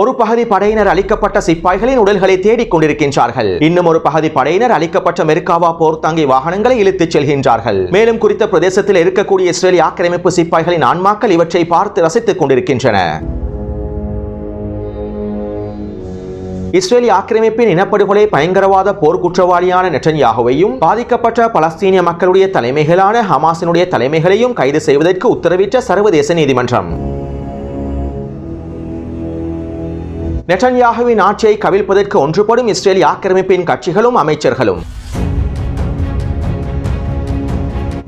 ஒரு பகுதி படையினர் அளிக்கப்பட்ட சிப்பாய்களின் உடல்களை தேடிக் கொண்டிருக்கின்றார்கள். இன்னும் ஒரு பகுதி படையினர் அளிக்கப்பட்ட மெர்காவா போர்த்தாங்கி வாகனங்களை இழுத்துச் செல்கின்றார்கள். மேலும் குறித்த பிரதேசத்தில் இருக்கக்கூடிய இஸ்ரேலிய ஆக்கிரமிப்பு சிப்பாய்களின் ஆன்மாக்கள் இவற்றை பார்த்து ரசித்துக் கொண்டிருக்கின்றன. இஸ்ரேலிய ஆக்கிரமிப்பின் இனப்படுகொலை பயங்கரவாத போர் குற்றவாளியான நெட்டன்யாகுவையும் பாதிக்கப்பட்ட பலஸ்தீனிய மக்களுடைய தலைமைகளான ஹமாசினுடைய தலைமைகளையும் கைது செய்வதற்கு உத்தரவிட்ட சர்வதேச நீதிமன்றம். நெட்டன்யாகுவின் ஆட்சியை கவிழ்ப்பதற்கு ஒன்றுபடும் இஸ்ரேலிய ஆக்கிரமிப்பின் கட்சிகளும் அமைச்சர்களும்.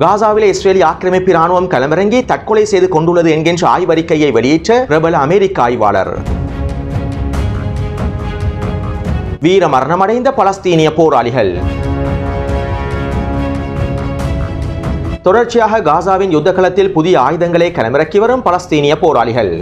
காசாவிலே இஸ்ரேலிய ஆக்கிரமிப்பு ராணுவம் களமிறங்கி தற்கொலை செய்து கொண்டுள்ளது என்கின்ற ஆய்வறிக்கையை வெளியிட்ட பிரபல அமெரிக்க ஆய்வாளர். வீர மரணமடைந்த பலஸ்தீனிய போராளிகள். தொடர்ச்சியாக காசாவின் யுத்தகளத்தில் புதிய ஆயுதங்களை களமிறக்கி வரும் பலஸ்தீனிய போராளிகள்.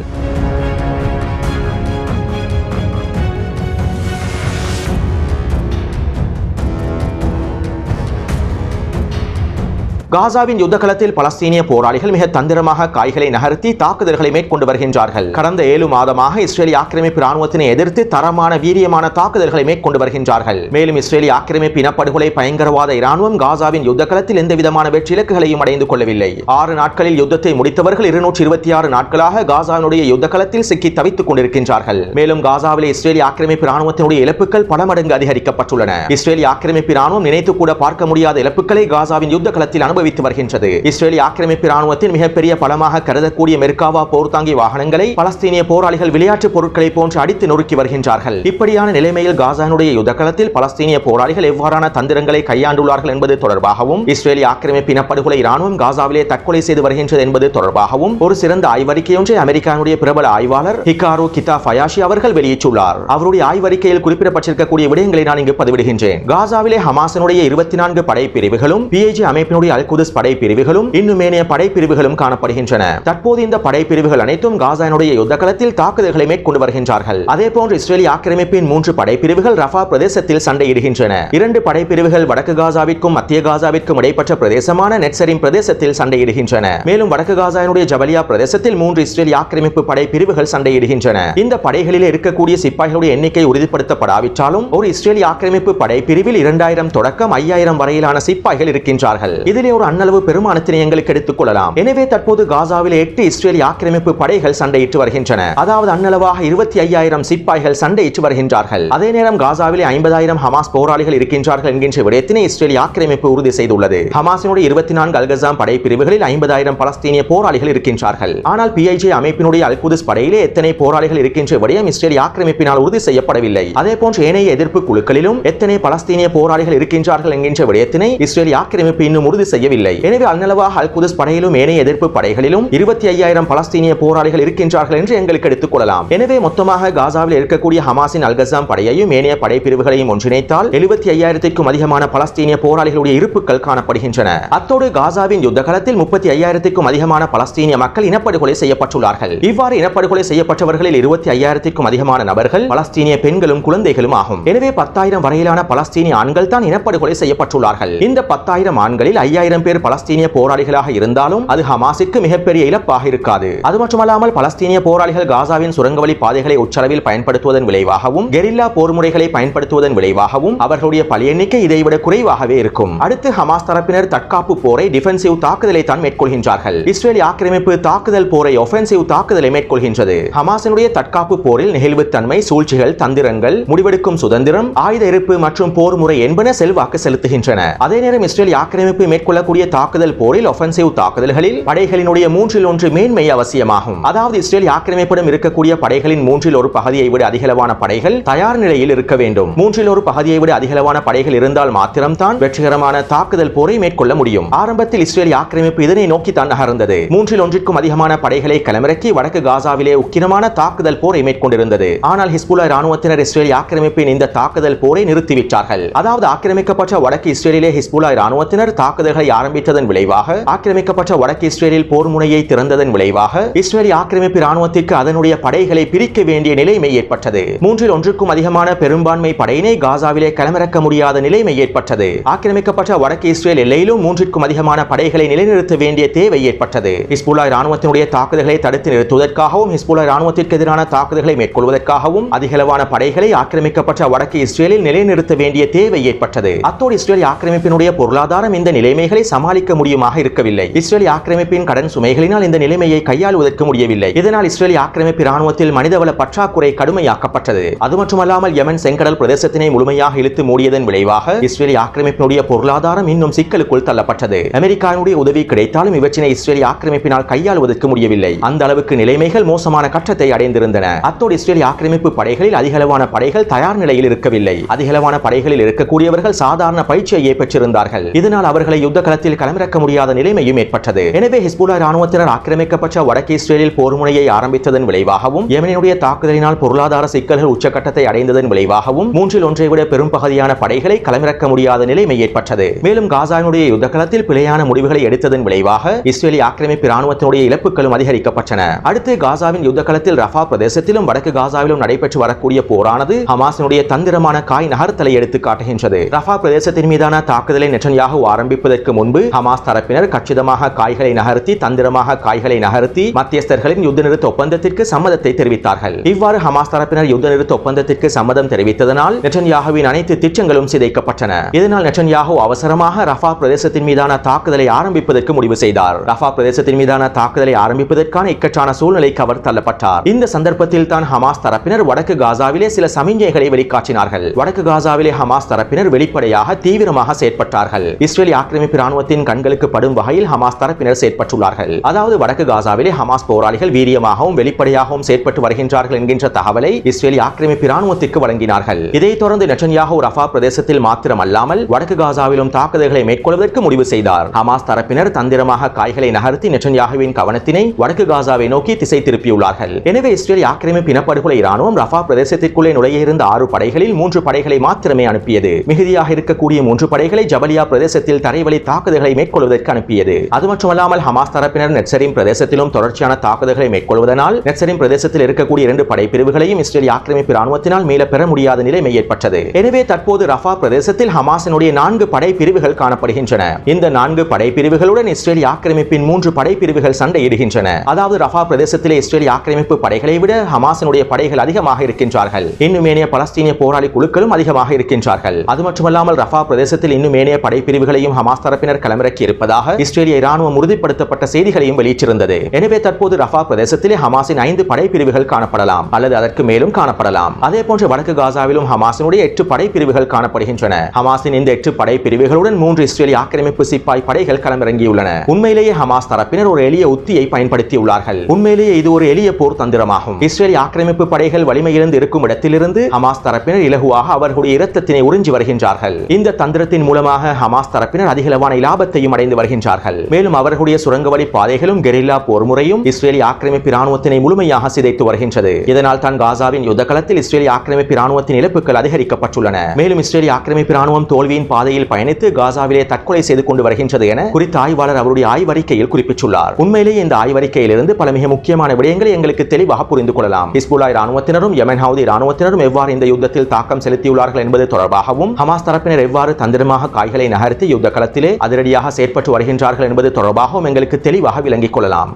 காசாவின் யுத்த களத்தில் பலஸ்தீனிய போராளிகள் மிக தந்திரமாக காய்களை நகர்த்தி தாக்குதல்களை மேற்கொண்டு வருகின்றார்கள். கடந்த ஏழு மாதமாக இஸ்ரேலிய ஆக்கிரமிப்பு ராணுவத்தினை எதிர்த்து தரமான வீரியமான தாக்குதல்களை மேற்கொண்டு வருகின்றார்கள். மேலும் இஸ்ரேலிய ஆக்கிரமிப்பு இனப்படுகொலை பயங்கரவாத இராணுவம் காசாவின் யுத்தகளத்தில் எந்த விதமான வெற்றி இலக்குகளையும் அடைந்து கொள்ளவில்லை. ஆறு நாட்களில் யுத்தத்தை முடித்தவர்கள் இருநூற்றி இருபத்தி ஆறு நாட்களாக காசாவினுடைய யுத்த களத்தில் சிக்கி தவித்துக் கொண்டிருக்கின்றார்கள். மேலும் காசாவிலே இஸ்ரேலிய ஆக்கிரமிப்பு ராணுவத்தினுடைய இழப்புகள் பல மடங்கு அதிகரிக்கப்பட்டுள்ளன. இஸ்ரேலிய ஆக்கிரமிப்பு ராணுவம் நினைத்து கூட பார்க்க முடியாத இழப்புகளை காசாவின் யுத்த களத்தில் அனுபவி அனுபவித்து வருகின்றது. இஸ்ரேலிய ஆக்கிரமிப்பு ராணுவத்தின் மிகப்பெரிய பலமாக கருதக்கூடிய மெர்காவா போர்த்தாங்கி வாகனங்களை பலஸ்தீனிய போராளிகள் விளையாட்டு பொருட்களை போன்று அடித்து நொறுக்கி வருகின்றார்கள். இப்படியான நிலைமையில் காசானுடைய யுத்தகலத்தில் பலஸ்தீனிய போராளிகள் எவ்வாறான தந்திரங்களை கையாண்டுள்ளார்கள் என்பது தொடர்பாகவும் இஸ்ரேலிய ஆக்கிரமிப்பு இனப்படுகொலை ராணுவம் காசாவிலே தற்கொலை செய்து வருகின்றது என்பது தொடர்பாகவும் ஒரு சிறந்த ஆய்வறிக்கையொன்றை அமெரிக்காவுடைய பிரபல ஆய்வாளர் ஹிகாரோ கிதா ஃபயாஷி அவர்கள் வெளியிட்டுள்ளார். அவருடைய ஆய்வறிக்கையில் குறிப்பிடப்பட்டிருக்கக்கூடிய விடயங்களை நான் இங்கு பதிவிடுகின்றேன். காசாவிலே ஹமாசனுடைய இருபத்தி நான்கு படைப்பிரிவுகளும் பிஏஜி அமைப்பினுடைய அல்குதஸ் படைப்பிரிவுகளும் இன்னும் ஏனைய படைப்பிரிவுகளும் காணப்படுகின்றன. தற்போது இந்த படைப்பிரிவுகள் அனைத்தும் காசானுடைய யுத்தகளத்தில் தாக்குதல்களை மேற்கொண்டு வருகின்றார்கள். அதே போன்று இஸ்ரேலிய ஆக்கிரமிப்பின் மூன்று படைப்பிரிவுகள் ரஃபா பிரதேசத்தில் சண்டையிடுகின்றன. இரண்டு படைப்பிரிவுகள் வடக்கு காசாவிற்கும் மத்திய காசாவிற்கும் இடைப்பட்ட பிரதேசமான நெட்சரின் பிரதேசத்தில் சண்டையிடுகின்றன. மேலும் வடக்கு காசாவினுடைய ஜபலியா பிரதேசத்தில் மூன்று இஸ்ரேலிய ஆக்கிரமிப்பு படைப்பிரிவுகள் சண்டையிடுகின்றன. இந்த படைகளில் இருக்கக்கூடிய சிப்பாய்களுடைய எண்ணிக்கை உறுதிப்படுத்தப்படாவிட்டாலும் ஒரு இஸ்ரேலிய ஆக்கிரமிப்பு படைப்பிரிவில் இரண்டாயிரம் தொடக்கம் ஐயாயிரம் வரையிலான சிப்பாய்கள் இருக்கின்றார்கள். இதிலே ஒரு அன்னளவு பெருமானத்தினை எங்களுக்கு எடுத்துக் கொள்ளலாம். எனவே தற்போது காசாவில் எட்டு இஸ்ரேலிய ஆக்கிரமிப்பு படைகள் சண்டையிட்டு வருகின்றன. அதாவது அன்னளவாக இருபத்தி ஐயாயிரம் சிப்பாய்கள் சண்டையிட்டு வருகின்றார்கள். அதே நேரம் காசாவிலே ஐம்பதாயிரம் ஹமாஸ் போராளிகள் இருக்கின்றார்கள் என்கின்ற விடயத்தினை இஸ்ரேலிய ஆக்கிரமிப்பு உறுதி செய்துள்ளது. ஹமாஸினுடைய இருபத்தி நான்கு அல்கசாம் படைப்பிரிவுகளில் ஐம்பதாயிரம் பலஸ்தீனிய போராளிகள் இருக்கின்றார்கள். ஆனால் பிஐஜே அமைப்பினுடைய அல்குதிஸ் படையிலே எத்தனை போராளிகள் இருக்கின்ற விடயம் இஸ்ரேல் ஆக்கிரமிப்பினால் உறுதி செய்யப்படவில்லை. அதே போன்று ஏனைய எதிர்ப்பு குழுக்களிலும் எத்தனை பலஸ்தீனிய போராளிகள் இருக்கின்றார்கள் என்கின்ற விடயத்தினை இஸ்ரேல் ஆக்கிரமிப்பு இன்னும் உறுதி செய்ய செய்யவில்லை. எனவே அந்நளவாக அல்குதிஸ் படையிலும் ஏனைய எதிர்ப்பு படைகளிலும் இருபத்தி ஐயாயிரம் பலஸ்தீனிய போராளிகள் இருக்கின்றார்கள் என்று எங்களுக்கு எடுத்துக் கொள்ளலாம். எனவே மொத்தமாக காசாவில் இருக்கக்கூடிய ஹமாஸின் அல்கசாம் படையையும் ஏனைய படைப்பிரிவுகளையும் ஒன்றிணைத்தால் எழுபத்தி ஐயாயிரத்திற்கும் அதிகமான பலஸ்தீனிய போராளிகளுடைய இருப்புகள் காணப்படுகின்றன. அத்தோடு காசாவின் யுத்த காலத்தில் முப்பத்தி ஐயாயிரத்திற்கும் அதிகமான பலஸ்தீனிய மக்கள் இனப்படுகொலை செய்யப்பட்டுள்ளார்கள். இவ்வாறு இனப்படுகொலை செய்யப்பட்டவர்களில் இருபத்தி ஐயாயிரத்திற்கும் அதிகமான நபர்கள் பலஸ்தீனிய பெண்களும் குழந்தைகளும் ஆகும். எனவே பத்தாயிரம் வரையிலான பலஸ்தீனிய ஆண்கள் தான் இனப்படுகொலை செய்யப்பட்டுள்ளார்கள். இந்த பத்தாயிரம் ஆண்களில் ஐயாயிரம் பேர் பலஸ்தீனிய போராளிகளாக இருந்தாலும் அது ஹமாஸிற்கு மிகப்பெரிய இழப்பாக இருக்காது. அது மட்டுமல்லாமல் பலஸ்தீனிய போராளிகள் காசாவின் சுரங்கவழி பாதைகளை உச்சளவில் பயன்படுத்துவதன் விளைவாகவும் கெரில்லா போர் முறைகளை பயன்படுத்துவதன் விளைவாகவும் அவர்களுடைய பலி எண்ணிக்கை இதைவிட குறைவாகவே இருக்கும். அடுத்து ஹமாஸ் தரப்பினர் தற்காப்பு போரை டிஃபென்சிவ் தாக்குதலை தான் மேற்கொள்கின்றார்கள். இஸ்ரேல் ஆக்கிரமிப்பு தாக்குதல் போரை ஒஃபென்சிவ் தாக்குதலை மேற்கொள்கின்றது. ஹமாஸினுடைய தற்காப்பு போரில் நெகிழ்வுத்தன்மை சூழ்ச்சிகள் தந்திரங்கள் முடிவெடுக்கும் சுதந்திரம் ஆயுத இருப்பு மற்றும் போர் முறை என்பன செல்வாக்கு செலுத்துகின்றன. அதே நேரம் இஸ்ரேல் ஆக்கிரமிப்பு மேற்கொள்ள மேற்கொள்ளக்கூடிய தாக்குதல் போரில் ஒஃபென்சிவ் தாக்குதல்களில் படைகளினுடைய மூன்றில் ஒன்று மேன்மை அவசியமாகும். அதாவது இஸ்ரேல் ஆக்கிரமிப்பிடம் இருக்கக்கூடிய படைகளின் மூன்றில் ஒரு பகுதியை விட அதிகளவான படைகள் தயார் நிலையில் இருக்க வேண்டும். மூன்றில் ஒரு பகுதியை விட அதிகளவான படைகள் இருந்தால் மாத்திரம்தான் வெற்றிகரமான தாக்குதல் போரை மேற்கொள்ள முடியும். ஆரம்பத்தில் இஸ்ரேல் ஆக்கிரமிப்பு இதனை நோக்கி தான் நகர்ந்தது. மூன்றில் ஒன்றிற்கும் அதிகமான படைகளை களமிறக்கி வடக்கு காசாவிலே உக்கிரமான தாக்குதல் போரை மேற்கொண்டிருந்தது. ஆனால் ஹிஸ்புல்லா ராணுவத்தினர் இஸ்ரேல் ஆக்கிரமிப்பின் இந்த தாக்குதல் போரை நிறுத்திவிட்டார்கள். அதாவது ஆக்கிரமிக்கப்பட்ட வடக்கு இஸ்ரேலிலே ஹிஸ்புல்லா ராணுவத்தினர் தாக்குதல்களை ஆரம்பித்ததன் விளைவாக ஆக்கிரமிக்கப்பட்ட வடக்கு இஸ்ரேலில் போர் முனையை திறந்ததன் விளைவாக இஸ்ரேலிய ஆக்கிரமிப்பு ராணுவத்திற்கு அதனுடைய படைகளை பிரிக்க வேண்டிய நிலைமை ஏற்பட்டது. மூன்றில் ஒன்றுக்கும் அதிகமான பெரும்பான்மை படையினை காசாவிலே களமிறக்க முடியாத நிலைமை ஏற்பட்டது. ஆக்கிரமிக்கப்பட்ட வடக்கு இஸ்ரேல் எல்லையிலும் மூன்றிற்கும் அதிகமான படைகளை நிலைநிறுத்த வேண்டிய தேவை ஏற்பட்டது. ஹிஸ்புல்லா ராணுவத்தினுடைய தாக்குதல்களை தடுத்து நிறுத்துவதற்காகவும் ஹிஸ்புல்லா ராணுவத்திற்கு எதிரான தாக்குதல்களை மேற்கொள்வதற்காகவும் அதிகளவான படைகளை ஆக்கிரமிக்கப்பட்ட வடக்கு இஸ்ரேலில் நிலைநிறுத்த வேண்டிய தேவை ஏற்பட்டது. அத்தோடு இஸ்ரேல் ஆக்கிரமிப்பினுடைய பொருளாதாரம் இந்த நிலைமைகளை சமாளிக்க முடியுமாக இருக்கவில்லை. இஸ்ரேல் ஆக்கிரமிப்பின் கடன் சுமைகளினால் இந்த நிலைமையை கையாளுவதற்கு முடியவில்லை. இதனால் இஸ்ரேல் ஆக்கிரமிப்பு ராணுவத்தில் மனிதவள பற்றாக்குறை கடுமையாக்கப்பட்டது. அது மட்டுமல்லாமல் யமன் செங்கடல் பிரதேசத்தினை முழுமையாக இழுத்து மூடியதன் விளைவாக இஸ்ரேல் ஆக்கிரமிப்பினுடைய பொருளாதாரம் இன்னும் சிக்கலுக்குள் தள்ளப்பட்டது. அமெரிக்காவினுடைய உதவி கிடைத்தாலும் இவற்றினை இஸ்ரேல் ஆக்கிரமிப்பினால் கையாளுவதற்கு முடியவில்லை. அந்த அளவுக்கு நிலைமைகள் மோசமான கட்டத்தை அடைந்திருந்தன. அத்தோடு இஸ்ரேல் ஆக்கிரமிப்பு படைகளில் அதிகளவான படைகள் தயார் நிலையில் இருக்கவில்லை. அதிகளவான படைகளில் இருக்கக்கூடியவர்கள் சாதாரண பயிற்சியையே பெற்றிருந்தார்கள் இதனால் அவர்களை யுத்த களத்தில் களமிறக்க முடியாத நிலைமையும் ஏற்பட்டது. எனவே ஹிஸ்புல்லா ராணுவத்தினர் ஆக்கிரமிக்கப்பட்ட வடக்கு இஸ்ரேலில் போர் முனையை ஆரம்பித்ததன் விளைவாகவும் யமனினுடைய தாக்குதலினால் பொருளாதார சிக்கல்கள் உச்சக்கட்டத்தை அடைந்ததன் விளைவாகவும் மூன்றில் ஒன்றை விட பெரும் பகுதியான படைகளை களமிறக்க முடியாத நிலைமை ஏற்பட்டது. மேலும் காசாவினுடைய யுத்த களத்தில் பிழையான முடிவுகளை எடுத்ததன் விளைவாக இஸ்ரேலி ஆக்கிரமிப்பு ராணுவத்தினுடைய இழப்புகளும் அதிகரிக்கப்பட்டன. அடுத்து காசாவின் யுத்த களத்தில் ரஃபா பிரதேசத்திலும் வடக்கு காசாவிலும் நடைபெற்று வரக்கூடிய போரானது ஹமாசினுடைய தந்திரமான காய் நகர்த்தலை எடுத்து காட்டுகின்றது. ரஃபா பிரதேசத்தின் மீதான தாக்குதலை நெட்டன்யாகு ஆரம்பிப்பதற்கு முன் முன்பு ஹமாஸ் தரப்பினர் கச்சிதமாக காய்களை நகர்த்தி தந்திரமாக காய்களை நகர்த்தி மத்தியஸ்தர்களின் யுத்த நிறுத்த ஒப்பந்தத்திற்கு சம்மதத்தை தெரிவித்தார்கள். இவ்வாறு ஹமாஸ் தரப்பினர் யுத்த நிறுத்த ஒப்பந்தத்திற்கு சம்மதம் தெரிவித்ததனால் நெட்டன்யாகுவின் அனைத்து திட்டங்களும் சிதைக்கப்பட்டன. இதனால் நெட்டன்யாகு அவசரமாக ரஃபா பிரதேசத்தின் மீதான தாக்குதலை ஆரம்பிப்பதற்கு முடிவு செய்தார். ரஃபா பிரதேசத்தின் மீதான தாக்குதலை ஆரம்பிப்பதற்கான இக்கட்டான சூழ்நிலைக்கு அவர் தள்ளப்பட்டார். இந்த சந்தர்ப்பத்தில் தான் ஹமாஸ் தரப்பினர் வடக்கு காசாவிலே சில சமிஞ்சைகளை வெளிக்காட்டினார்கள். வடக்கு காசாவிலே ஹமாஸ் தரப்பினர் வெளிப்படையாக தீவிரமாக செயற்பட்டார்கள். இஸ்ரேல் ஆக்கிரமிப்பு ராணுவத்தின் கண்களுக்கு படும் வகையில் ஹமாஸ் தரப்பினர் செயற்பட்டுள்ளார்கள். அதாவது வடக்கு காசாவிலே ஹமாஸ் போராளிகள் வீரியமாகவும் வெளிப்படையாகவும் செயற்பட்டு வருகின்றார்கள் என்கின்ற தகவலை இஸ்ரேலி ஆக்கிரமிப்பு ராணுவத்திற்கு வழங்கினார்கள். இதைத் தொடர்ந்து நெட்டன்யாகு ரஃபா பிரதேசத்தில் மாத்திரமல்லாமல் வடக்கு காசாவிலும் தாக்குதல்களை மேற்கொள்வதற்கு முடிவு செய்தார். ஹமாஸ் தரப்பினர் தந்திரமாக காய்களை நகர்த்தி நெட்டன்யாகுவின் கவனத்தினை வடக்கு காசாவை நோக்கி திசை திருப்பியுள்ளார்கள். எனவே இஸ்ரேல் ஆக்கிரமிப்பு இனப்படுகொலை ராணுவம் ரஃபா பிரதேசத்திற்குள்ளே நுழைய இருந்த ஆறு படைகளில் மூன்று படைகளை மாத்திரமே அனுப்பியது. மிகுதியாக இருக்கக்கூடிய மூன்று படைகளை ஜபலியா பிரதேசத்தில் தரைவழி தாக்குதல்களை மேற்கொள்வதற்கு அனுப்பியது. அது மட்டுமல்லாமல் ஹமாஸ் தரப்பினர் நெட்சரின் பிரதேசத்திலும் தொடர்ச்சியான தாக்குதல்களை மேற்கொள்வதனால் நெட்சரின் பிரதேசத்தில் இருக்கக்கூடிய இரண்டு படைப்பிரிவுகளையும் இஸ்ரேல் ஆக்கிரமிப்பு ராணுவத்தினால் மீள பெற முடியாத நிலைமை ஏற்பட்டது. எனவே தற்போது ரஃபா பிரதேசத்தில் ஹமாஸினுடைய நான்கு படைப்பிரிவுகள் காணப்படுகின்றன. இந்த நான்கு படைப்பிரிவுகளுடன் இஸ்ரேல் ஆக்கிரமிப்பின் மூன்று படைப்பிரிவுகள் சண்டையிடுகின்றன. அதாவது ரஃபா பிரதேசத்திலே இஸ்ரேல் ஆக்கிரமிப்பு படைகளை விட ஹமாஸினுடைய படைகள் அதிகமாக இருக்கின்றார்கள். இன்னும் ஏனைய பலஸ்தீனிய போராளி குழுக்களும் அதிகமாக இருக்கின்றார்கள். அது மட்டுமல்லாமல் ரஃபா பிரதேசத்தில் இன்னும் ஏனைய படைப்பிரிவுகளையும் ஹமாஸ் தரப்பினர் களமிறக்கி இருப்பதாக இஸ்ரேலிய ராணுவம் உறுதிப்படுத்தப்பட்ட செய்திகளையும் வெளியிட்டிருந்தது. எனவே தற்போது ரஃபா பிரதேசத்திலே ஹமாஸின் ஐந்து படைப்பிரிவுகள் காணப்படலாம். அல்லது அதற்கு மேலும் காணப்படலாம். அதே போன்று வடக்கு காசாவிலும் ஹமாஸினுடைய எட்டு படைப்பிரிவுகள் காணப்படுகின்றன. ஹமாஸின் இந்த எட்டு படைப்பிரிவுகளுடன் மூன்று இஸ்ரேலிய ஆக்கிரமிப்பு சிப்பாய் படைகள் களமிறங்கியுள்ளன. உண்மையிலேயே ஹமாஸ் தரப்பினர் ஒரு எளிய உத்தியை பயன்படுத்தியுள்ளார்கள். உண்மையிலேயே இது ஒரு எளிய போர் தந்திரமாகும். இஸ்ரேலிய ஆக்கிரமிப்பு படைகள் வலிமையிலிருந்து இருக்கும் இடத்திலிருந்து ஹமாஸ் தரப்பினர் இலகுவாக அவர்களுடைய இரத்தத்தினை உறிஞ்சி வருகின்றார்கள். இந்த தந்திரத்தின் மூலமாக ஹமாஸ் தரப்பினர் அதிகளவான இலாபத்தையும் அடைந்து வருகின்றார்கள். மேலும் அவர்களுடைய சுரங்க வழி பாதைகளும் கெரில்லா போர் முறையும் இஸ்ரேலிய ஆக்கிரமிப்பு ராணுவத்தினை முழுமையாக சிதைத்து வருகின்றது. இதனால் தான் காசாவின் யுத்த களத்தில் இஸ்ரேலிய ஆக்கிரமிப்பு ராணுவத்தின் இழப்புகள் அதிகரிக்கப்பட்டுள்ளன. மேலும் இஸ்ரேலிய ஆக்கிரமிப்பு ராணுவம் தோல்வியின் பாதையில் பயணித்து காசாவிலே தற்கொலை செய்து கொண்டு வருகின்றது என குறித்த ஆய்வாளர் அவருடைய ஆய்வறிக்கையில் குறிப்பிட்டுள்ளார். உண்மையிலேயே இந்த ஆய்வறிக்கையிலிருந்து பல மிக முக்கியமான விடயங்களை எங்களுக்கு தெளிவாக புரிந்து கொள்ளலாம். ஹிஸ்புல்லாய் ராணுவத்தினரும் யமன் ஹவுதி ராணுவத்தினரும் எவ்வாறு இந்த யுத்தத்தில் தாக்கம் செலுத்தியுள்ளார்கள் என்பது தொடர்பாகவும் ஹமாஸ் தரப்பினர் எவ்வாறு தந்திரமாக காய்களை நகர்த்தி யுத்த களத்திலே அதிரடியாக செயற்பட்டு வருகின்றார்கள் என்பது தொடர்பாகவும் எங்களுக்கு தெளிவாக விளங்கிக் கொள்ளலாம்.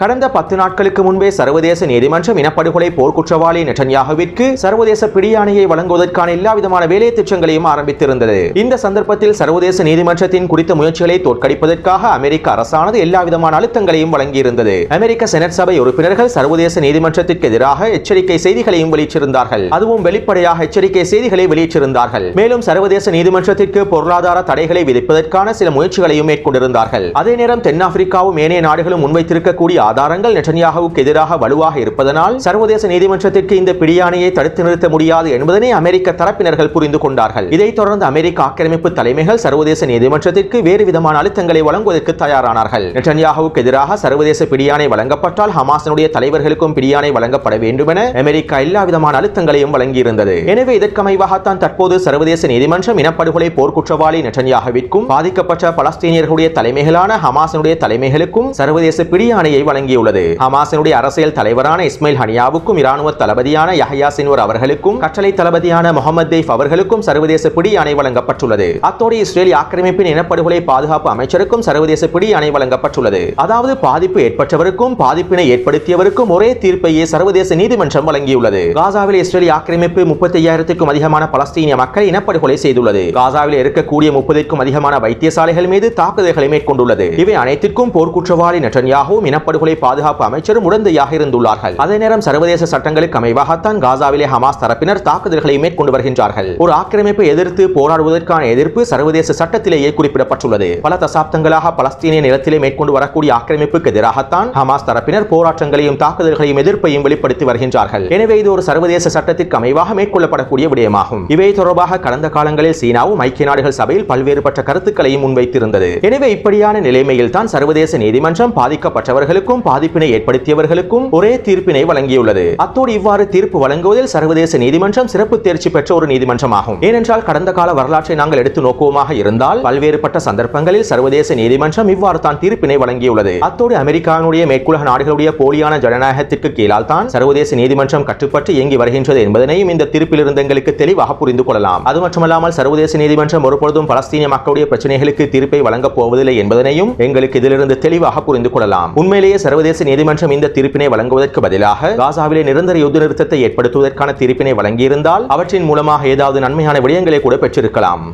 கடந்த பத்து நாட்களுக்கு முன்பே சர்வதேச நீதிமன்றம் இனப்படுகொலை போர்க்குற்றவாளி நெட்டன்யாகுவிற்கு சர்வதேச பிடியாணையை வழங்குவதற்கான எல்லா விதமான வேலை திட்டங்களையும் ஆரம்பித்திருந்தது. இந்த சந்தர்ப்பத்தில் சர்வதேச நீதிமன்றத்தின் குறித்த முயற்சிகளை தோற்கடிப்பதற்காக அமெரிக்க அரசானது எல்லா விதமான அழுத்தங்களையும் வழங்கியிருந்தது. அமெரிக்க செனட் சபை உறுப்பினர்கள் சர்வதேச நீதிமன்றத்திற்கு எதிராக எச்சரிக்கை செய்திகளையும் வெளியிட்டிருந்தார்கள். அதுவும் வெளிப்படையாக எச்சரிக்கை செய்திகளை வெளியிட்டிருந்தார்கள். மேலும் சர்வதேச நீதிமன்றத்திற்கு பொருளாதார தடைகளை விதிப்பதற்கான சில முயற்சிகளையும் மேற்கொண்டிருந்தார்கள். அதே நேரம் தென்னாப்பிரிக்காவும் ஏனைய நாடுகளும் முன்வைத்திருக்கக்கூடிய ஆதாரங்கள் நெட்டன்யாகுவுக்கு எதிராக வலுவாக இருப்பதனால் சர்வதேச நீதிமன்றத்திற்கு இந்த பிடியாணையை தடுத்து நிறுத்த முடியாது என்பதனை அமெரிக்க தரப்பினர்கள் புரிந்து கொண்டார்கள். இதைத் தொடர்ந்து அமெரிக்க ஆக்கிரமிப்பு தலைமைகள் சர்வதேச நீதிமன்றத்திற்கு வேறு விதமான அழுத்தங்களை வழங்குவதற்கு தயாரானார்கள். நெட்டன்யாகுவுக்கு எதிராக சர்வதேச பிடியாணை வழங்கப்பட்டால் ஹமாசனுடைய தலைவர்களுக்கும் பிடியாணை வழங்கப்பட வேண்டும் என அமெரிக்கா எல்லா விதமான அழுத்தங்களையும் வழங்கியிருந்தது. எனவே இதற்கமைவாகத்தான் தற்போது சர்வதேச நீதிமன்றம் இனப்படுகொலை போர்க்குற்றவாளி நெட்டன்யாகவிற்கும் பாதிக்கப்பட்ட பலஸ்தீனியர்களுடைய தலைமைகளான ஹமாசனுடைய தலைமைகளுக்கும் சர்வதேச பிடியாணையை வழங்கியுள்ளது ஹமாஸினுடைய அரசியல் தலைவரான இஸ்மைல் ஹனியாவுக்கும் இராணுவ தளபதியான யஹயா சின்வர் அவர்களுக்கும் கட்டளை தளபதியான முகமது தெய்ஃப் அவர்களுக்கும் சர்வதேச பிடி அணை வழங்கப்பட்டுள்ளது. அத்தோடு இஸ்ரேல் ஆக்கிரமிப்பின் இனப்படுகொலை பாதுகாப்பு அமைச்சருக்கும் சர்வதேச பிடி அணை வழங்கப்பட்டுள்ளது. அதாவது பாதிப்பு ஏற்பட்டவருக்கும் பாதிப்பினை ஏற்படுத்தியவருக்கும் ஒரே தீர்ப்பையே சர்வதேச நீதிமன்றம் வழங்கியுள்ளது. காசாவில் இஸ்ரேல் ஆக்கிரமிப்பு முப்பத்தி ஐயாயிரத்துக்கும் அதிகமான பலஸ்தீனிய மக்கள் இனப்படுகொலை செய்துள்ளது. காசாவில் இருக்கக்கூடிய முப்பதுக்கும் அதிகமான வைத்தியசாலைகள் மீது தாக்குதல்களை மேற்கொண்டுள்ளது. இவை அனைத்திற்கும் போர்க்குற்றவாளி நெட்டன்யாகவும் இனப்படுகொலை பாதுகாப்பு அமைச்சரும் உடந்தையாக இருந்துள்ளார்கள். அதே நேரம் சர்வதேச சட்டங்களுக்கு அமைவாகத்தான் காசாவிலே ஹமாஸ் தரப்பினர் தாக்குதல்களை மேற்கொண்டு வருகின்றார்கள். ஒரு ஆக்கிரமிப்பை எதிர்த்து போராடுவதற்கான எதிர்ப்பு சர்வதேச சட்டத்திலேயே குறிப்பிடப்பட்டுள்ளது. பல தசாப்தங்களாக பலஸ்தீனிய நிலத்திலே மேற்கொண்டு வரக்கூடிய ஆக்கிரமிப்புக்கு எதிராகத்தான் ஹமாஸ் தரப்பினர் போராட்டங்களையும் தாக்குதல்களையும் எதிர்ப்பையும் வெளிப்படுத்தி வருகின்றார்கள். எனவே இது ஒரு சர்வதேச சட்டத்திற்கு அமைவாக மேற்கொள்ளப்படக்கூடிய விடயமாகும். இவை தொடர்பாக கடந்த காலங்களில் சீனாவும் ஐக்கிய நாடுகள் சபையில் பல்வேறுபட்ட கருத்துக்களையும் முன்வைத்திருந்தது. எனவே இப்படியான நிலைமையில் தான் சர்வதேச நீதிமன்றம் பாதிக்கப்பட்டவர்களுக்கும் பாதிப்பினை ஏற்படுத்தியவர்களுக்கும் ஒரே தீர்ப்பினை வழங்கியுள்ளது. அத்தோடு இவ்வாறு தீர்ப்பு வழங்குவதில் சர்வதேச நீதிமன்றம் சிறப்பு தேர்ச்சி பெற்ற ஒரு நீதிமன்றமாகும். ஏனென்றால் கடந்த கால வரலாற்றை நாங்கள் எடுத்து நோக்குவோமாக இருந்தால் பல்வேறுபட்ட சந்தர்ப்பங்களில் சர்வதேச நீதிமன்றம் இவ்வாறு தான் தீர்ப்பினை வழங்கியுள்ளது. அத்தோடு அமெரிக்காவினுடைய மேற்குலக நாடுகளுடைய போலியான ஜனநாயகத்திற்கு கீழால் தான் சர்வதேச நீதிமன்றம் கட்டுப்பட்டு இயங்கி வருகின்றது என்பதனையும் இந்த தீர்ப்பிலிருந்து எங்களுக்கு தெளிவாக புரிந்து கொள்ளலாம். அது மட்டுமல்லாமல் சர்வதேச நீதிமன்றம் ஒருபொழுதும் பலஸ்தீனிய மக்களுடைய பிரச்சனைகளுக்கு தீர்ப்பை வழங்கப் போவதில்லை என்பதனையும் எங்களுக்கு இதிலிருந்து தெளிவாக புரிந்து கொள்ளலாம். உண்மையிலேயே சர்வதேச நீதிமன்றம் இந்த தீர்ப்பினை வழங்குவதற்கு பதிலாக காசாவிலே நிரந்தர யுத்த நிறுத்தத்தை ஏற்படுத்துவதற்கான தீர்ப்பினை வழங்கியிருந்தால் அவற்றின் மூலமாக ஏதாவது நன்மையான விடயங்களை கூட பெற்றிருக்கலாம்.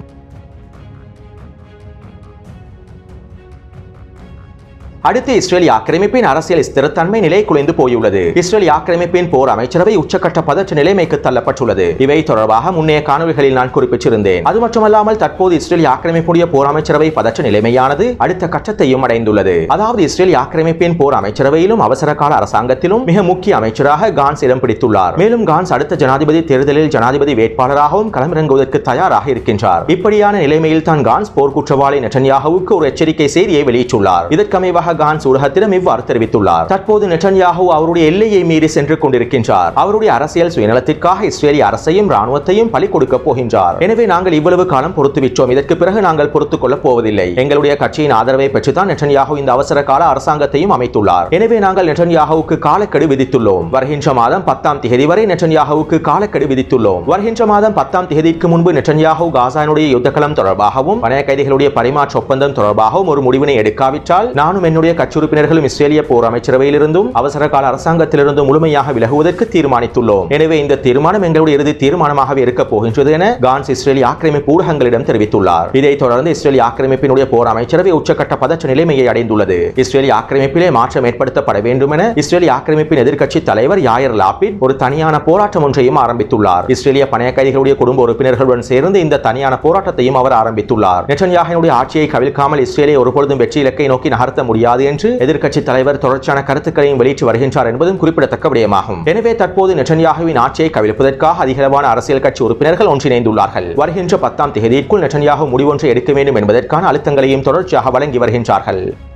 அடுத்து இஸ்ரேலிய ஆக்கிரமிப்பின் அரசியல் ஸ்திரத்தன்மை நிலை குலைந்து போயுள்ளது. இஸ்ரேலிய ஆக்கிரமிப்பின் போர் அமைச்சரவை உச்சக்கட்ட பதற்ற நிலைமைக்கு தள்ளப்பட்டுள்ளது. இவை தொடர்பாக முன்னைய காணொலிகளில் நான் குறிப்பிட்டிருந்தேன். அது மட்டுமல்லாமல் தற்போது இஸ்ரேல் ஆக்கிரமிப்புடைய போர் அமைச்சரவை பதற்ற நிலைமையானது அடுத்த கட்டத்தையும் அடைந்துள்ளது. அதாவது இஸ்ரேல் ஆக்கிரமிப்பின் போர் அமைச்சரவையிலும் அவசர கால அரசாங்கத்திலும் மிக முக்கிய அமைச்சராக கான்ஸ் இடம் பிடித்துள்ளார். மேலும் கான்ஸ் அடுத்த ஜனாதிபதி தேர்தலில் ஜனாதிபதி வேட்பாளராகவும் களமிறங்குவதற்கு தயாராக இருக்கின்றார். இப்படியான நிலைமையில் தான் கான்ஸ் போர் குற்றவாளி ஒரு எச்சரிக்கை செய்தியை வெளியிட்டுள்ளார். இதற்கமைவாக கான்ஸ் ஊடகத்திடம் இவ்வாறு தெரிவித்துள்ளார். தற்போது நெட்டன்யாகு அவருடைய எல்லையை மீறி சென்று கொண்டிருக்கின்றார். அவருடைய அரசியல் சுயநலத்திற்காக இஸ்ரேலிய அரசையும் ராணுவத்தையும் பலி கொடுக்க போகின்றார். எனவே நாங்கள் இவ்வளவு காலம் பொறுத்துவிட்டோம். இதற்கு பிறகு நாங்கள் பொறுத்துக் கொள்ளப் போவதில்லை. எங்களுடைய கட்சியின் ஆதரவை பெற்றுதான் நெட்டன்யாகு இந்த அவசர கால அரசாங்கத்தையும் அமைத்துள்ளார். எனவே நாங்கள் நெட்டன்யாகுவுக்கு காலக்கெடு விதித்துள்ளோம். வருகின்ற மாதம் பத்தாம் தேதி வரை நெட்டன்யாகுவுக்கு காலக்கெடு விதித்துள்ளோம். வருகின்ற மாதம் பத்தாம் தேதிக்கு முன்பு நெட்டன்யாகு காசானுடைய யுத்தகலம் தொடர்பாகவும் பணைய கைதிகளுடைய பரிமாற்ற ஒப்பந்தம் தொடர்பாகவும் ஒரு முடிவினை எடுக்காவிட்டால் நானும் என்னுடைய கட்சி உறுப்பினர்களும் இஸ்ரேலிய போர் அமைச்சரவையிலிருந்தும் அவசர கால அரசாங்கத்திலிருந்தும் முழுமையாக விலகுவதற்கு தீர்மானித்துள்ளோம். எனவே இந்த தீர்மானம் எங்களுடைய இறுதி தீர்மானமாகவே இருக்கப் போகின்றது என கான்ஸ் இஸ்ரேலிய ஆக்கிரமிப்பு ஊடகங்களிடம் தெரிவித்துள்ளார். இதைத் தொடர்ந்து இஸ்ரேலிய ஆக்கிரமிப்பினுடைய போர் அமைச்சரவை உச்சக்கட்ட பதற்ற நிலைமையை அடைந்துள்ளது. இஸ்ரேலிய ஆக்கிரமிப்பிலே மாற்றம் ஏற்படுத்தப்பட வேண்டும் என இஸ்ரேலிய ஆக்கிரமிப்பின் எதிர்க்கட்சி தலைவர் யாயர் லாபிட் ஒரு தனியான போராட்டம் ஒன்றையும் ஆரம்பித்துள்ளார். இஸ்ரேலிய பணைய கைதிகளுடைய குடும்ப உறுப்பினர்களுடன் சேர்ந்து இந்த தனியான போராட்டத்தையும் அவர் ஆரம்பித்துள்ளார். நெட்டன்யாஹினுடைய ஆட்சியை கவிழ்க்காமல் இஸ்ரேலை ஒருபொழுதும் வெற்றி இலக்கை நோக்கி நகர்த்த முடியாது. என்று எதிர்க்கட்சி தலைவர் தொடர்ச்சியான கருத்துக்களையும் வெளியிட்டு வருகின்றார் என்பதும் குறிப்பிடத்தக்க விடயமாகும். எனவே தற்போது நெட்டன்யாகுவின் ஆட்சியை கவிழ்ப்பதற்காக அதிகளவான அரசியல் கட்சி உறுப்பினர்கள் ஒன்றிணைந்துள்ளார்கள். வருகின்ற பத்தாம் தேதிக்குள் நெட்டன்யாகு முடிவொன்றை எடுக்க வேண்டும் என்பதற்கான அழுத்தங்களையும் தொடர்ச்சியாக வழங்கி வருகின்றார்கள்.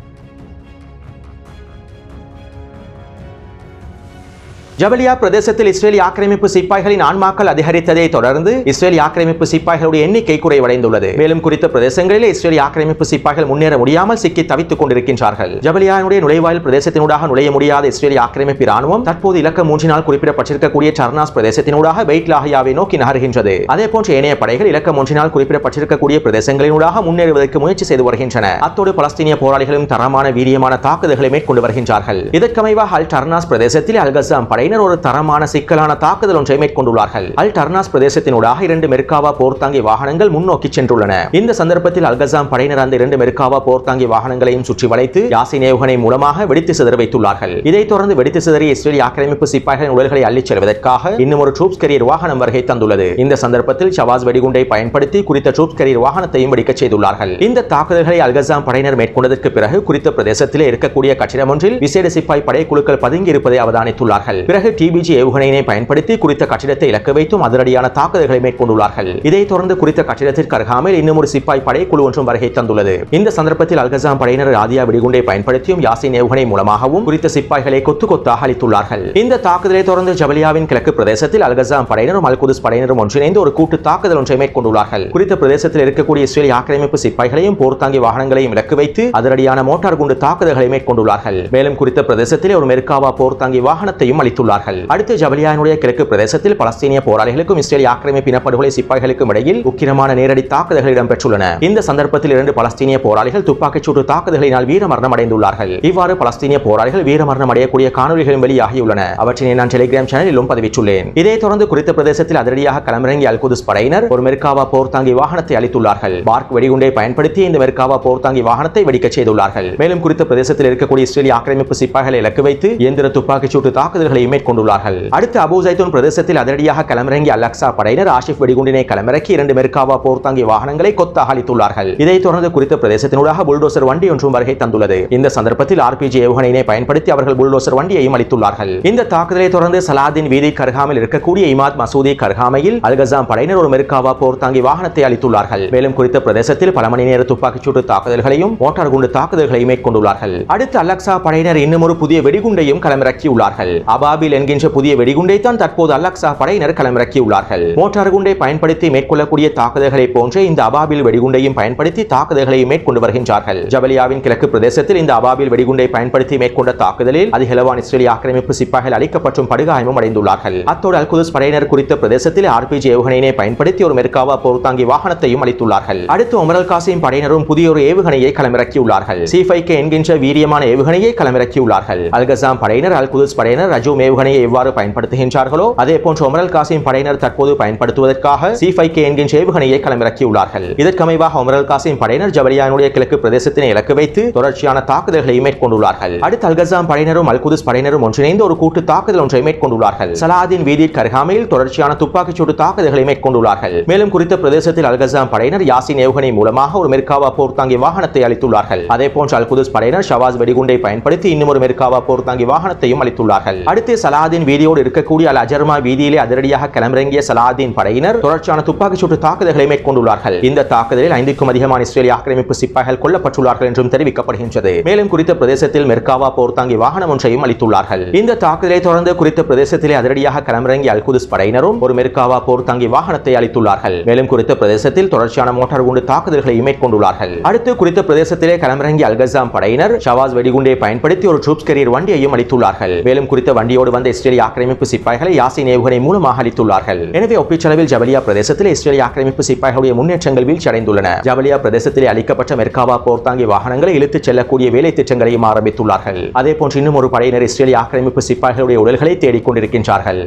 ஜபலியா பிரதேசத்தில் இஸ்ரேலி ஆக்கிரமிப்பு சிப்பாய்களின் ஆன்மாக்கள் அதிகரித்ததை தொடர்ந்து இஸ்ரேல் ஆக்கிரமிப்பு சிப்பாய்களுடைய எண்ணிக்கை குறைவடைந்துள்ளது. மேலும் குறித்த பிரதேசங்களிலே இஸ்ரேல் ஆக்கிரமிப்பு சிப்பாய்கள் முன்னேற முடியாமல் சிக்கி தவித்துக் கொண்டிருக்கின்றார்கள். ஜபலியானுடைய நுழைவாயில் பிரதேசத்தினூடாக நுழைய முடியாத இஸ்ரேலி ஆக்கிரமிப்பு ராணுவம் தற்போது இலக்க மூன்றினால் குறிப்பிடப்பட்டிருக்கக்கூடிய சர்னாஸ் பிரதேசத்தினூடாக வெயிட் லாஹியாவை நோக்கி நகர்கின்றது. அதே போன்ற ஏனைய படைகள் இலக்கம் மூன்றினால் குறிப்பிடப்பட்டிருக்கக்கூடிய பிரதேசங்களினூடாக முன்னேறுவதற்கு முயற்சி செய்து வருகின்றன. அத்தோடு பலஸ்தீனிய போராளிகளும் தரமான வீரியமான தாக்குதல்களை மேற்கொண்டு வருகின்றார்கள். இதற்கமைவாக அல் டர்னாஸ் பிரதேசத்தில் அல்கசாம் படை படையினர் ஒரு தரமான சிக்கலான தாக்குதல் ஒன்றை மேற்கொண்டுள்ளார்கள். அல் டர்னாஸ் பிரதேசத்தினூடாக இரண்டு மெர்காவா போர்த்தாங்கி வாகனங்கள் முன்னோக்கி சென்றுள்ளன. இந்த சந்தர்ப்பத்தில் அல்கசாம் படையினர் அந்த இரண்டு மெர்காவா போர்த்தாங்கி வாகனங்களையும் சுற்றி வளைத்து யாசின் ஏவுகணை மூலமாக வெடித்து சிதற வைத்துள்ளார்கள். இதைத் தொடர்ந்து வெடித்து சிதறிய இஸ்ரேலிய ஆக்கிரமிப்பு சிப்பாய்களின் உடல்களை அள்ளிச் செல்வதற்காக இன்னும் ஒரு ட்ரூப்ஸ் கரியர் வாகனம் வருகை தந்துள்ளது. இந்த சந்தர்ப்பத்தில் ஷவாஸ் வெடிகுண்டை பயன்படுத்தி குறித்த ட்ரூப்ஸ் கரியர் வாகனத்தையும் வெடிக்க செய்துள்ளார்கள். இந்த தாக்குதல்களை அல்கசாம் படையினர் மேற்கொண்டதற்கு பிறகு குறித்த பிரதேசத்திலே இருக்கக்கூடிய கட்டிடம் ஒன்றில் விசேட சிப்பாய் படைக்குழுக்கள் பதுங்கி இருப்பதை அவதானித்துள்ளார்கள். பிறகு டிபிஜி ஏவுகணையினை பயன்படுத்தி குறித்த கட்டிடத்தை இலக்கு வைத்தும் அதிரடியான தாக்குதல்களை மேற்கொண்டுள்ளார்கள். இதைத் தொடர்ந்து குறித்த கட்டிடத்திற்கு அருகாமல் இன்னும் ஒரு சிப்பாய் படை குழு ஒன்றும் வருகை தந்துள்ளது. இந்த சந்தர்ப்பத்தில் அல்கசாம் படையினர் ஆதியா வெடிகுண்டை பயன்படுத்தியும் யாசின் ஏவுகணை மூலமாகவும் குறித்த சிப்பாய்களை கொத்து கொத்தாக அளித்துள்ளார்கள். இந்த தாக்குதலை தொடர்ந்து ஜபலியாவின் கிழக்கு பிரதேசத்தில் அல்கசாம் படையினரும் அல்குதுஸ் படையினரும் ஒன்றிணைந்து ஒரு கூட்டு தாக்குதல் ஒன்றை மேற்கொண்டுள்ளார்கள். குறித்த பிரதேசத்தில் இருக்கக்கூடிய இஸ்ரேலிய ஆக்கிரமிப்பு சிப்பாய்களையும் போர்த்தாங்கி வாகனங்களையும் இலக்கு வைத்து அதிரடியான மோட்டார் குண்டு தாக்குதல்களை மேற்கொண்டுள்ளார்கள். மேலும் குறித்த பிரதேசத்தில் ஒரு மெர்காவா போர்த்தாங்கி வாகனத்தையும் தெரிவித்துள்ளார்கள் அடுத்து ஜபலியானுடைய கிழக்கு பிரதேசத்தில் பலஸ்தீனிய போராளிகளுக்கும் இஸ்ரேல் ஆக்கிரமிப்பின படுகொலை சிப்பாய்களுக்கும் இடையில் உக்கிரமான நேரடி தாக்குதல்கள் இடம்பெற்றுள்ளன. இந்த சந்தர்ப்பத்தில் இரண்டு பலஸ்தீனிய போராளிகள் துப்பாக்கிச் சூட்டு தாக்குதல்களினால் வீரமரணம் அடைந்துள்ளார்கள் இவ்வாறு பலஸ்தீனிய போராளிகள் வீரமரணம் அடையக்கூடிய காணொலிகளும் வெளியாகியுள்ளன. அவற்றினை நான் டெலிகிராம் சேனலிலும் பதிவிட்டுள்ளேன். இதைத் தொடர்ந்து குறித்த பிரதேசத்தில் அதிரடியாக களமிறங்கிய அல்குதுஸ் படையினர் ஒரு மெர்காவா போர்த்தாங்கி வாகனத்தை அளித்துள்ளார்கள் பார்க் வெடிகுண்டை பயன்படுத்தி இந்த மெர்காவா போர்த்தாங்கி வாகனத்தை வெடிக்கச் செய்துள்ளார்கள். மேலும் குறித்த பிரதேசத்தில் இருக்கக்கூடிய இஸ்ரேலிய ஆக்கிரமிப்பு சிப்பாய்களை இலக்கு வைத்து இயந்திர துப்பாக்கிச் சூட்டு தாக்குதல்களை மேற்கொண்டுள்ளார்கள். அடுத்து அபு ஜைத்தூன் பிரதேசத்தில் அதிரடியாக களமிறங்கிய அலக்சா படையினர் ஆஷிப் வெடிகுண்டினை களமிறக்கி இரண்டு மெர்காவா போர்த்தாங்கி வாகனங்களை கொத்தாக அளித்துள்ளார்கள் இதைத் தொடர்ந்து குறித்த பிரதேசத்தினூடாக புல்டோசர் வண்டி ஒன்றும் வருகை தந்துள்ளது. இந்த சந்தர்ப்பத்தில் ஆர்பிஜி ஏவுகணையினை பயன்படுத்தி அவர்கள் புல்டோசர் வண்டியையும் அளித்துள்ளார்கள். இந்த தாக்குதலை தொடர்ந்து சலாதின் வீதி கர்காமில் இருக்கக்கூடிய இமாத் மசூதி கர்காமையில் அல்கசாம் படையினர் ஒரு மெர்காவா போர்த்தாங்கி வாகனத்தை அளித்துள்ளார்கள் மேலும் குறித்த பிரதேசத்தில் பல மணி நேர துப்பாக்கிச்சூட்டு தாக்குதல்களையும் மோட்டார் குண்டு தாக்குதல்களையும் மேற்கொண்டுள்ளார்கள். அடுத்து அலக்சா படையினர் இன்னும் ஒரு புதிய வெடிகுண்டையும் களமிறக்கியுள்ளார்கள். அபாபி அபாபில் என்கின்ற புதிய வெடிகுண்டை தான் தற்போது அல்லக்சா படையினர் களமிறக்கியுள்ளார்கள். மோட்டார் குண்டை பயன்படுத்தி மேற்கொள்ளக்கூடிய தாக்குதல்களை போன்றே இந்த அபாபில் வெடிகுண்டையும் பயன்படுத்தி தாக்குதல்களை மேற்கொண்டு வருகின்றார்கள். ஜபலியாவின் கிழக்கு பிரதேசத்தில் இந்த அபாபில் வெடிகுண்டை பயன்படுத்தி மேற்கொண்ட தாக்குதலில் அதிகளவான இஸ்ரேலிய ஆக்கிரமிப்பு சிப்பாய்கள் அளிக்கப்பட்டும் படுகாயமும் அடைந்துள்ளார்கள். அத்தோடு அல்குதஸ் படையினர் குறித்த பிரதேசத்தில் ஆர்பிஜி ஏவுகணையினை பயன்படுத்தி ஒரு மெர்காவா போர்த்தாங்கி வாகனத்தையும் அளித்துள்ளார்கள். அடுத்து ஒமரல் காசிம் படையினரும் புதிய ஒரு ஏவுகணையை களமிறக்கியுள்ளார்கள். சி கே என்கின்ற வீரியமான ஏவுகணையை களமிறக்கியுள்ளார்கள். அல்கசாம் படையினர் அல்குதஸ் படையினர் ரஜூம் ஏவுகணையை எவ்வாறு பயன்படுத்துகின்றார்களோ அதே போன்று ஒமரல் காசிம் படையினர் தற்போது பயன்படுத்துவதற்காக சி ஃபைவ் கே என்கின்ற ஏவுகணையை களமிறக்கியுள்ளார்கள். இதற்கமைவாக ஒமரல் காசிம் படையினர் ஜபலியானுடைய கிழக்கு பிரதேசத்தினை இலக்கு வைத்து தொடர்ச்சியான தாக்குதல்களை மேற்கொண்டுள்ளார்கள். அடுத்து அல்கசாம் படையினரும் அல் குதுஸ் படையினரும் ஒன்றிணைந்து ஒரு கூட்டு தாக்குதல் ஒன்றை மேற்கொண்டுள்ளார்கள். சலாதின் வீதிக்கு அருகாமையில் தொடர்ச்சியான துப்பாக்கிச் சூடு தாக்குதல்களை மேற்கொண்டுள்ளார்கள். மேலும் குறித்த பிரதேசத்தில் அல்கசாம் படையினர் யாசின் ஏவுகணை மூலமாக ஒரு மெர்காவா போர்த்தாங்கி வாகனத்தை அளித்துள்ளார்கள். அதே போன்று அல் குதுஸ் படையினர் ஷவாஸ் வெடிகுண்டை பயன்படுத்தி இன்னும் ஒரு மெர்காவா போர்த்தாங்கி வாகனத்தையும் அளித்துள்ளார்கள். அடுத்து சலாதீன் வீதியோடு இருக்கக்கூடிய அல் அஜர்மா வீதியிலே அதிரடியாக கிளம்பிறங்கிய சலாதீன் படையினர் தொடர்ச்சியான துப்பாக்கிச் சூட்டு தாக்குதல்களை மேற்கொண்டுள்ளார்கள். இந்த தாக்குதலில் ஐந்துக்கும் அதிகமான இஸ்ரேலிய ஆக்கிரமிப்பு சிப்பாய்கள் கொல்லப்பட்டுள்ளார்கள் என்றும் தெரிவிக்கப்படுகின்றது. மேலும் குறித்த பிரதேசத்தில் மெர்காவா போர்த்தாங்கி வாகனம் ஒன்றையும் அளித்துள்ளார்கள். இந்த தாக்குதலை தொடர்ந்து குறித்த பிரதேசத்திலே அதிரடியாக களமிறங்கிய அல்குதுஸ் படையினரும் ஒரு மெர்காவா போர்த்தாங்கி வாகனத்தை அளித்துள்ளார்கள். மேலும் குறித்த பிரதேசத்தில் தொடர்ச்சியான மோட்டார் குண்டு தாக்குதல்களை மேற்கொண்டுள்ளார்கள். அடுத்து குறித்த பிரதேசத்திலே களமிறங்கிய அல்கசாம் படையினர் ஷவாஸ் வெடிகுண்டை பயன்படுத்தி ஒரு ட்ரூப்ஸ் கரியர் வண்டியையும் அளித்துள்ளார்கள். மேலும் குறித்த வண்டியோடு வந்த இஸ்ரேலிய ஆக்கிரமிப்பு சிப்பாய்களை யாசின் ஏவுகணை மூலமாக அளித்துள்ளார்கள் எனவே ஒப்பீச்சளவில் ஜபலியா பிரதேசத்தில் இஸ்ரேலிய ஆக்கிரமிப்பு சிப்பாய்களுடைய முன்னேற்றங்கள் வீழ்ச்சியடைந்துள்ளன. ஜபலியா பிரதேசத்திலே அளிக்கப்பட்ட மெர்காவா போர்த்தாங்கி வாகனங்களை இழுத்துச் செல்லக்கூடிய வேலை திட்டங்களையும் ஆரம்பித்துள்ளார்கள். அதே போன்று இன்னும் ஒரு படையினர் இஸ்ரேலிய ஆக்கிரமிப்பு சிப்பாய்களுடைய உடல்களை தேடிக்கொண்டிருக்கின்றார்கள்.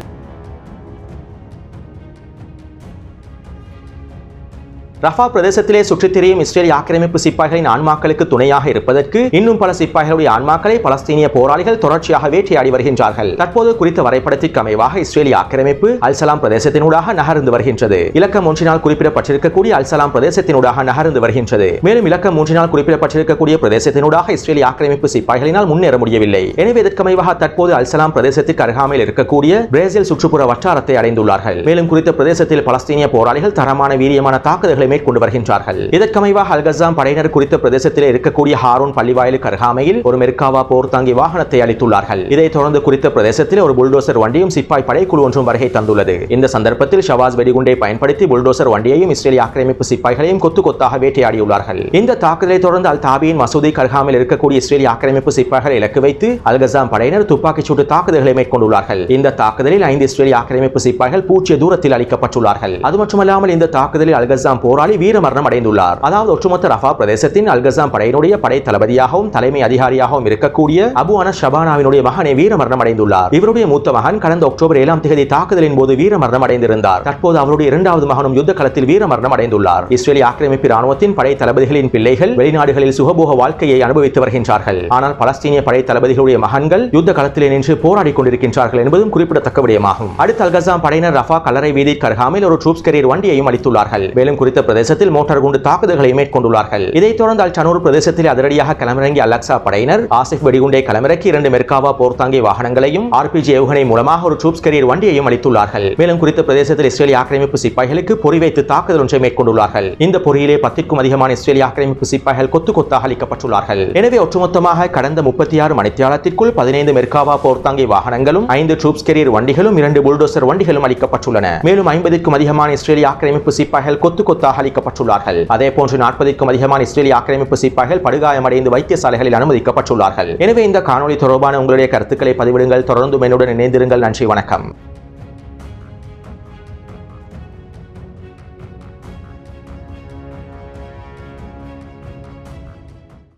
ரஃபா பிரதேசத்திலே சுற்றித் திரியும் இஸ்ரேல் ஆக்கிரமிப்பு சிப்பாய்களின் ஆன்மாக்களுக்கு துணையாக இருப்பதற்கு இன்னும் பல சிப்பாய்களுடைய ஆன்மாக்களை பலஸ்தீனிய போராளிகள் தொடர்ச்சியாக வேட்டையாடி வருகின்றார்கள். தற்போது குறித்த வரைபடத்திற்கு அமைவாக இஸ்ரேலிய ஆக்கிரமிப்பு அல்சலாம் பிரதேசத்தினூடாக நகர்ந்து வருகின்றது. இலக்கம் ஒன்றினால் குறிப்பிடப்பட்டிருக்கக்கூடிய அல்சலாம் பிரதேசத்தினூடாக நகர்ந்து வருகின்றது. மேலும் இலக்கம் மூன்றினால் குறிப்பிடப்பட்டிருக்கக்கூடிய பிரதேசத்தினூடாக இஸ்ரேலிய ஆக்கிரமிப்பு சிப்பாய்களினால் முன்னேற முடியவில்லை. எனவே இதற்கமைவாக தற்போது அல்சலாம் பிரதேசத்திற்கு அருகாமையில் இருக்கக்கூடிய பிரேசில் சுற்றுப்புற வட்டாரத்தை அடைந்துள்ளார்கள். மேலும் குறித்த பிரதேசத்தில் பலஸ்தீனிய போராளிகள் தரமான வீரியமான தாக்குதல்களை மேற்கொண்டு வருகின்றார்கள் இதற்கமைவாக அல்கசாம் படையினர் குறித்த பிரதேசத்தில் இருக்கக்கூடிய ஹாரூன் பள்ளிவாயிலுக்கு அருகாமையில் ஒரு மெர்காவா போர் தாங்கி வாகனத்தை அளித்துள்ளார்கள். இதைத் தொடர்ந்து குறித்த பிரதேசத்தில் ஒரு புல்டோசர் வண்டியும் சிப்பாய் படைக்குழு ஒன்றும் வருகை தந்துள்ளது. இந்த சந்தர்ப்பத்தில் ஷவாஸ் வெடிகுண்டை பயன்படுத்தி புல்டோசர் வண்டியையும் இஸ்ரேலிய ஆக்கிரமிப்பு சிப்பாய்களையும் கொத்து கொத்தாக வேட்டையாடியுள்ளார்கள். இந்த தாக்குதலை தொடர்ந்து அல் தாபியின் மசூதி அருகாமையில் இருக்கக்கூடிய இஸ்ரேலிய ஆக்கிரமிப்பு சிப்பாய்களை இலக்கு வைத்து அல்கசாம் படையினர் துப்பாக்கிச் சூட்டு தாக்குதல்களை மேற்கொண்டுள்ளார்கள். இந்த தாக்குதலில் ஐந்து இஸ்ரேலிய ஆக்கிரமிப்பு சிப்பாய்கள் பூச்சிய தூரத்தில் அளிக்கப்பட்டுள்ளார்கள். அது மட்டுமல்லாமல் இந்த தாக்குதலில் அல்கசாம் போர் போராளி வீரமரணம் அடைந்துள்ளார். அதாவது ஒட்டுமொத்த ரஃபா பிரதேசத்தின் அல்கசாம் படையினுடைய படை தளபதியாகவும் தலைமை அதிகாரியாகவும் இருக்கக்கூடிய அபு அனஸ் ஷபானாவினுடைய மகனை வீரமரணம் அடைந்துள்ளார். இவருடைய மூத்த மகன் கடந்த அக்டோபர் ஏழாம் தேதி தாக்குதலின் போது வீரமரணம் அடைந்திருந்தார். தற்போது அவருடைய இரண்டாவது மகனும் யுத்த களத்தில் வீரமரணம் அடைந்துள்ளார். இஸ்ரேலிய ஆக்கிரமிப்பு ராணுவத்தின் படை தளபதிகளின் பிள்ளைகள் வெளிநாடுகளில் சுகபோக வாழ்க்கையை அனுபவித்து வருகின்றார்கள். ஆனால் பலஸ்தீனிய படை தளபதிகளுடைய மகன்கள் யுத்த களத்தில் நின்று போராடி கொண்டிருக்கின்றார்கள் என்பதும் குறிப்பிடத்தக்க விடயமாகும். அடுத்த அல்கசாம் படையினர் ரஃபா கலரை வீதி கர்ஹாமில் ஒரு ட்ரூப்ஸ் கரியர் வண்டியையும் அளித்துள்ளார்கள். மேலும் குறித்த பிரதேசத்தில் மோட்டார் குண்டு தாக்குதல்களை மேற்கொண்டுள்ளார்கள். இதைத் தொடர்ந்து அல் சனூர் பிரதேசத்தில் அதிரடியாக களமிறங்கிய அலக்சா படையினர் ஆசிப் வெடிகுண்டை களமிறக்கி இரண்டு மெர்காவா போர்த்தாங்கி வாகனங்களையும் ஆர்பிஜி ஏவுகணை மூலமாக ஒரு ட்ரூப்ஸ் கரியர் வண்டியையும் அளித்துள்ளார்கள். மேலும் குறித்த பிரதேசத்தில் இஸ்ரேலிய ஆக்கிரமிப்பு சிப்பாய்களுக்கு பொறி வைத்து தாக்குதல் ஒன்றை மேற்கொண்டுள்ளார்கள். இந்த பொறியிலே பத்திற்கும் அதிகமான இஸ்ரேலிய ஆக்கிரமிப்பு சிப்பாய்கள் கொத்து கொத்தாக அளிக்கப்பட்டுள்ளார்கள். எனவே ஒட்டுமொத்தமாக கடந்த முப்பத்தி ஆறு மணித்தியாலத்திற்குள் பதினைந்து மெர்காவா போர்த்தாங்கி வாகனங்களும் ஐந்து ட்ரூப்ஸ் கரியர் வண்டிகளும் இரண்டு புல்டோசர் வண்டிகளும் அளிக்கப்பட்டுள்ளன. மேலும் ஐம்பதுக்கும் அதிகமான இஸ்ரேலிய ஆக்கிரமிப்பு சிப்பாய்கள் கொத்து கொத்தாக அளிக்கப்பட்டுள்ளார்கள் அதே போன்று நாற்பதுக்கும் அதிகமான இஸ்ரேலிய ஆக்கிரமிப்பு சிப்பாய்கள் படுகாயமடைந்து வைத்தியசாலைகளில் அனுமதிக்கப்பட்டுள்ளார்கள். எனவே இந்த காணொலி தொடர்பான உங்களுடைய கருத்துக்களை பதிவிடுங்கள். தொடர்ந்து என்னுடன் இணைந்திருங்கள். நன்றி வணக்கம்.